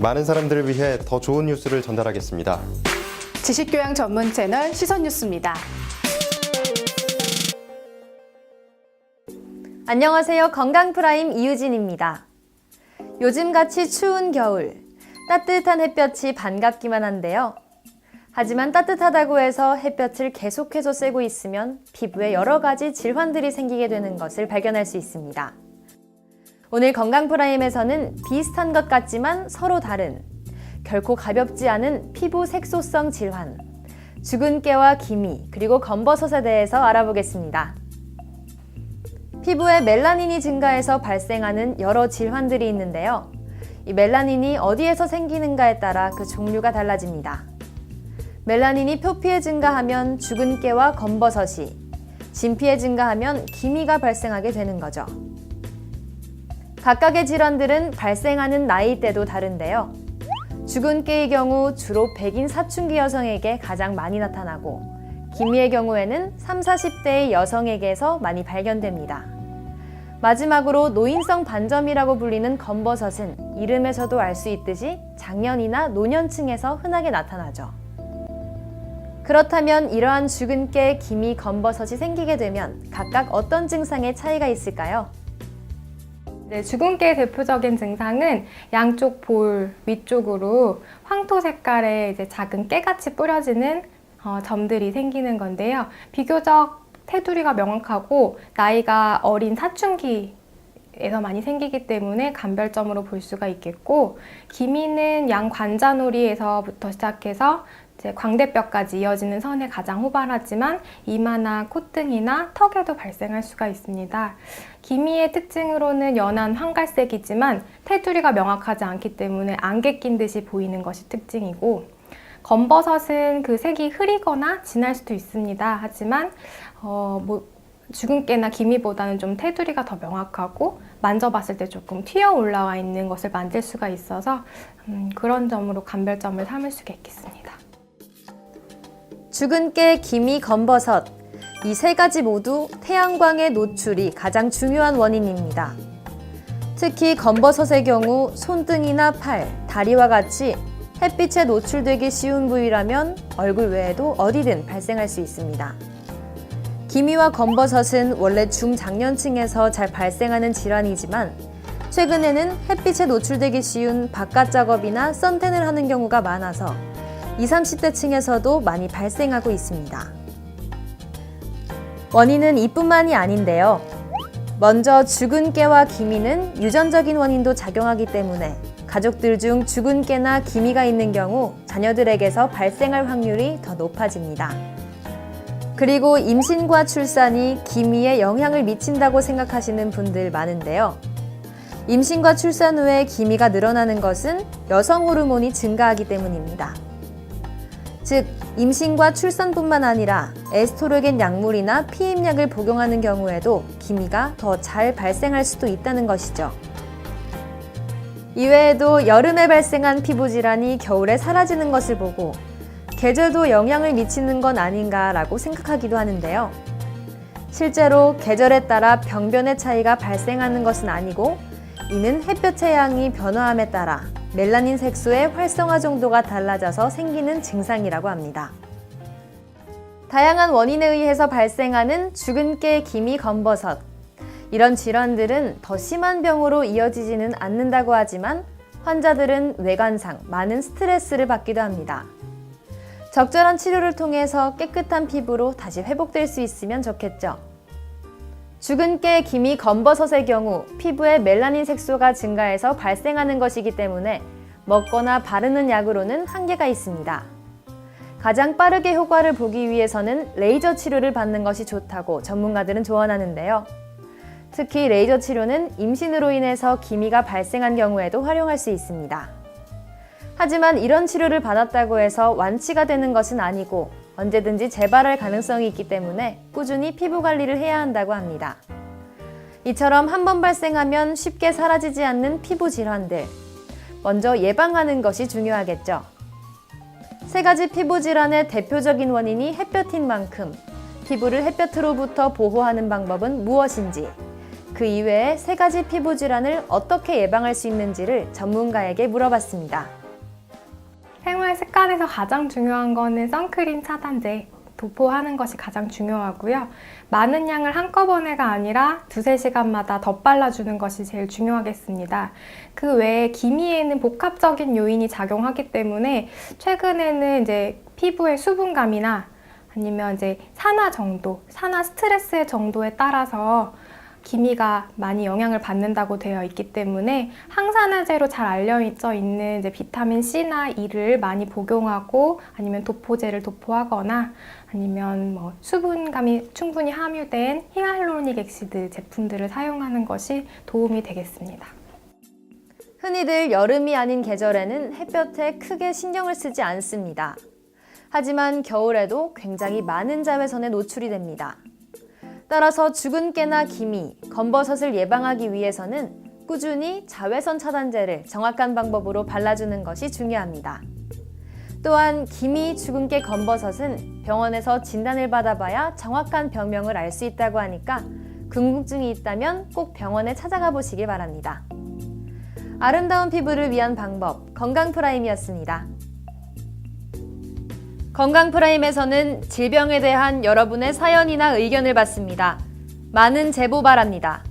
많은 사람들을 위해 더 좋은 뉴스를 전달하겠습니다. 지식교양 전문 채널 시선뉴스입니다. 안녕하세요. 건강프라임 이유진입니다. 요즘같이 추운 겨울, 따뜻한 햇볕이 반갑기만 한데요. 하지만 따뜻하다고 해서 햇볕을 계속해서 쐬고 있으면 피부에 여러 가지 질환들이 생기게 되는 것을 발견할 수 있습니다. 오늘 건강 프라임에서는 비슷한 것 같지만 서로 다른, 결코 가볍지 않은 피부 색소성 질환, 주근깨와 기미, 그리고 검버섯에 대해서 알아보겠습니다. 피부에 멜라닌이 증가해서 발생하는 여러 질환들이 있는데요. 이 멜라닌이 어디에서 생기는가에 따라 그 종류가 달라집니다. 멜라닌이 표피에 증가하면 주근깨와 검버섯이, 진피에 증가하면 기미가 발생하게 되는 거죠. 각각의 질환들은 발생하는 나이대도 다른데요. 주근깨의 경우 주로 백인 사춘기 여성에게 가장 많이 나타나고 기미의 경우에는 3, 40대의 여성에게서 많이 발견됩니다. 마지막으로 노인성 반점이라고 불리는 검버섯은 이름에서도 알 수 있듯이 장년이나 노년층에서 흔하게 나타나죠. 그렇다면 이러한 주근깨, 기미, 검버섯이 생기게 되면 각각 어떤 증상의 차이가 있을까요? 네, 주근깨의 대표적인 증상은 양쪽 볼 위쪽으로 황토 색깔의 이제 작은 깨같이 뿌려지는 어, 점들이 생기는 건데요. 비교적 테두리가 명확하고 나이가 어린 사춘기 에서 많이 생기기 때문에 간별점으로 볼 수가 있겠고 기미는 양 관자놀이에서부터 시작해서 이제 광대뼈까지 이어지는 선에 가장 호발하지만 이마나 콧등이나 턱에도 발생할 수가 있습니다. 기미의 특징으로는 연한 황갈색이지만 테두리가 명확하지 않기 때문에 안개 낀 듯이 보이는 것이 특징이고 검버섯은 그 색이 흐리거나 진할 수도 있습니다. 하지만 어, 뭐 주근깨나 기미보다는 좀 테두리가 더 명확하고 만져봤을 때 조금 튀어 올라와 있는 것을 만질 수가 있어서 음, 그런 점으로 간별점을 삼을 수가 있겠습니다. 주근깨, 기미, 검버섯 이 세 가지 모두 태양광의 노출이 가장 중요한 원인입니다. 특히 검버섯의 경우 손등이나 팔, 다리와 같이 햇빛에 노출되기 쉬운 부위라면 얼굴 외에도 어디든 발생할 수 있습니다. 기미와 검버섯은 원래 중장년층에서 잘 발생하는 질환이지만 최근에는 햇빛에 노출되기 쉬운 바깥 작업이나 선탠을 하는 경우가 많아서 20, 30대 층에서도 많이 발생하고 있습니다. 원인은 이뿐만이 아닌데요. 먼저 주근깨와 기미는 유전적인 원인도 작용하기 때문에 가족들 중 주근깨나 기미가 있는 경우 자녀들에게서 발생할 확률이 더 높아집니다. 그리고 임신과 출산이 기미에 영향을 미친다고 생각하시는 분들 많은데요. 임신과 출산 후에 기미가 늘어나는 것은 여성 호르몬이 증가하기 때문입니다. 즉, 임신과 출산뿐만 아니라 에스트로겐 약물이나 피임약을 복용하는 경우에도 기미가 더 잘 발생할 수도 있다는 것이죠. 이외에도 여름에 발생한 피부 질환이 겨울에 사라지는 것을 보고 계절도 영향을 미치는 건 아닌가라고 생각하기도 하는데요. 실제로 계절에 따라 병변의 차이가 발생하는 것은 아니고 이는 햇볕의 양이 변화함에 따라 멜라닌 색소의 활성화 정도가 달라져서 생기는 증상이라고 합니다. 다양한 원인에 의해서 발생하는 주근깨, 기미, 검버섯. 이런 질환들은 더 심한 병으로 이어지지는 않는다고 하지만 환자들은 외관상 많은 스트레스를 받기도 합니다. 적절한 치료를 통해서 깨끗한 피부로 다시 회복될 수 있으면 좋겠죠. 주근깨, 기미, 검버섯의 경우 피부에 멜라닌 색소가 증가해서 발생하는 것이기 때문에 먹거나 바르는 약으로는 한계가 있습니다. 가장 빠르게 효과를 보기 위해서는 레이저 치료를 받는 것이 좋다고 전문가들은 조언하는데요. 특히 레이저 치료는 임신으로 인해서 기미가 발생한 경우에도 활용할 수 있습니다. 하지만 이런 치료를 받았다고 해서 완치가 되는 것은 아니고 언제든지 재발할 가능성이 있기 때문에 꾸준히 피부 관리를 해야 한다고 합니다. 이처럼 한 번 발생하면 쉽게 사라지지 않는 피부 질환들. 먼저 예방하는 것이 중요하겠죠. 세 가지 피부 질환의 대표적인 원인이 햇볕인 만큼 피부를 햇볕으로부터 보호하는 방법은 무엇인지 그 이외에 세 가지 피부 질환을 어떻게 예방할 수 있는지를 전문가에게 물어봤습니다. 생활 습관에서 가장 중요한 거는 선크림 차단제, 도포하는 것이 가장 중요하고요. 많은 양을 한꺼번에가 아니라 두세 시간마다 덧발라주는 것이 제일 중요하겠습니다. 그 외에 기미에는 복합적인 요인이 작용하기 때문에 최근에는 이제 피부의 수분감이나 아니면 이제 산화 정도, 산화 스트레스의 정도에 따라서 기미가 많이 영향을 받는다고 되어 있기 때문에 항산화제로 잘 알려져 있는 비타민 C나 E를 많이 복용하고 아니면 도포제를 도포하거나 아니면 뭐 수분감이 충분히 함유된 히알루로닉 액시드 제품들을 사용하는 것이 도움이 되겠습니다. 흔히들 여름이 아닌 계절에는 햇볕에 크게 신경을 쓰지 않습니다. 하지만 겨울에도 굉장히 많은 자외선에 노출이 됩니다. 따라서 죽은 깨나 기미, 검버섯을 예방하기 위해서는 꾸준히 자외선 차단제를 정확한 방법으로 발라주는 것이 중요합니다. 또한 기미, 죽은 깨, 검버섯은 병원에서 진단을 받아봐야 정확한 병명을 알 수 있다고 하니까 궁금증이 있다면 꼭 병원에 찾아가 보시기 바랍니다. 아름다운 피부를 위한 방법, 건강 프라임이었습니다. 건강 프라임에서는 질병에 대한 여러분의 사연이나 의견을 받습니다. 많은 제보 바랍니다.